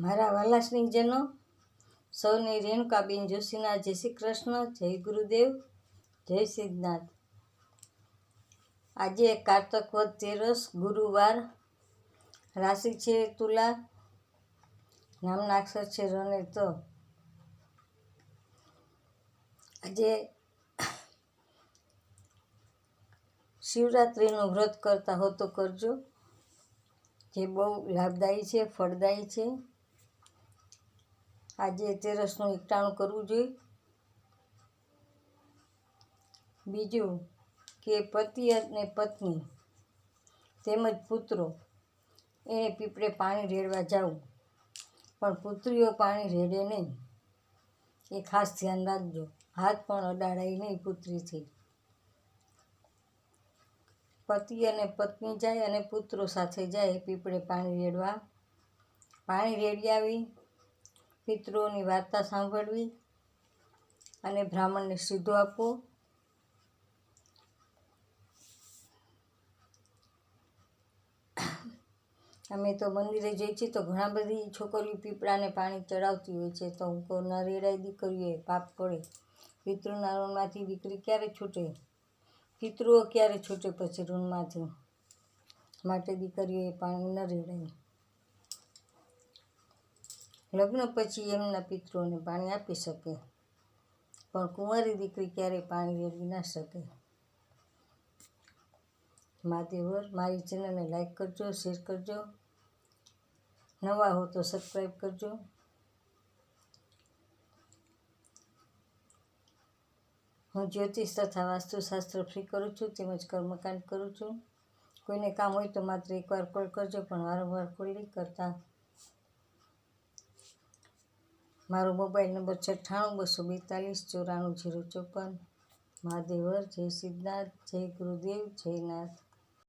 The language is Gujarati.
મારા વાલા સ્નેહીજનો, સૌને રેણુકાબેન જોશીના જય શ્રી કૃષ્ણ, જય ગુરુદેવ, જય સિદ્ધનાથ. આજે કારતક વધ તેરસ ગુરુવાર રાશિ છે તુલા નામના અક્ષર છે રને તો. આજે શિવરાત્રિનું વ્રત કરતા હો તો કરજો. જે બહુ લાભદાયી છે, ફળદાયી છે. આજે તેરસનું એકટાણું કરવું જોઈએ. બીજું કે પતિ અને પત્ની તેમજ પુત્રો એ પીપળે પાણી રેડવા જવું. પણ પુત્રીઓ પાણી રેડે નહીં. એ ખાસ ધ્યાન રાખજો. હાથ પણ અડાડાય નહીં પુત્રીથી. પતિ અને પત્ની જાય અને પુત્રો સાથે જાય પીપળે પાણી રેડવા. પાણી રેડી આવી પિતૃઓની વાર્તા સાંભળવી અને બ્રાહ્મણને સીધો આપવો. અમે તો મંદિરે જઈએ છીએ તો ઘણા બધી છોકરીઓ પીપળાને પાણી ચડાવતી હોય છે તો હું કહું ન રેડાય દીકરીઓએ પાપ પડે. પિતૃના ઋણમાંથી દીકરી ક્યારે છૂટે? પિતૃઓ ક્યારે છૂટે પછી ઋણમાંથી? માટે દીકરીઓએ પાણી ન રેડાય. લગ્ન પછી એમના પિતૃઓને પાણી આપી શકે. પણ કુંવારી દીકરી ક્યારેય પાણી રેડી ના શકે. માદેવર મારી ચેનલને લાઈક કરજો શેર કરજો. નવા હો તો સબસ્ક્રાઈબ કરજો. હું જ્યોતિષ તથા વાસ્તુશાસ્ત્ર ફ્રી કરું છું, તેમજ કર્મકાંડ કરું છું. કોઈને કામ હોય તો માત્ર એકવાર કોલ કરજો, પણ વારંવાર કોલ નહીં કરતા મારો મોબાઈલ નંબર છઠ્ઠાણું બસો બેતાલીસ, ચોરાણું, જીરો ચોપન. મહાદેવર, જય સિદ્ધનાથ, જય ગુરુદેવ, જય નાથ.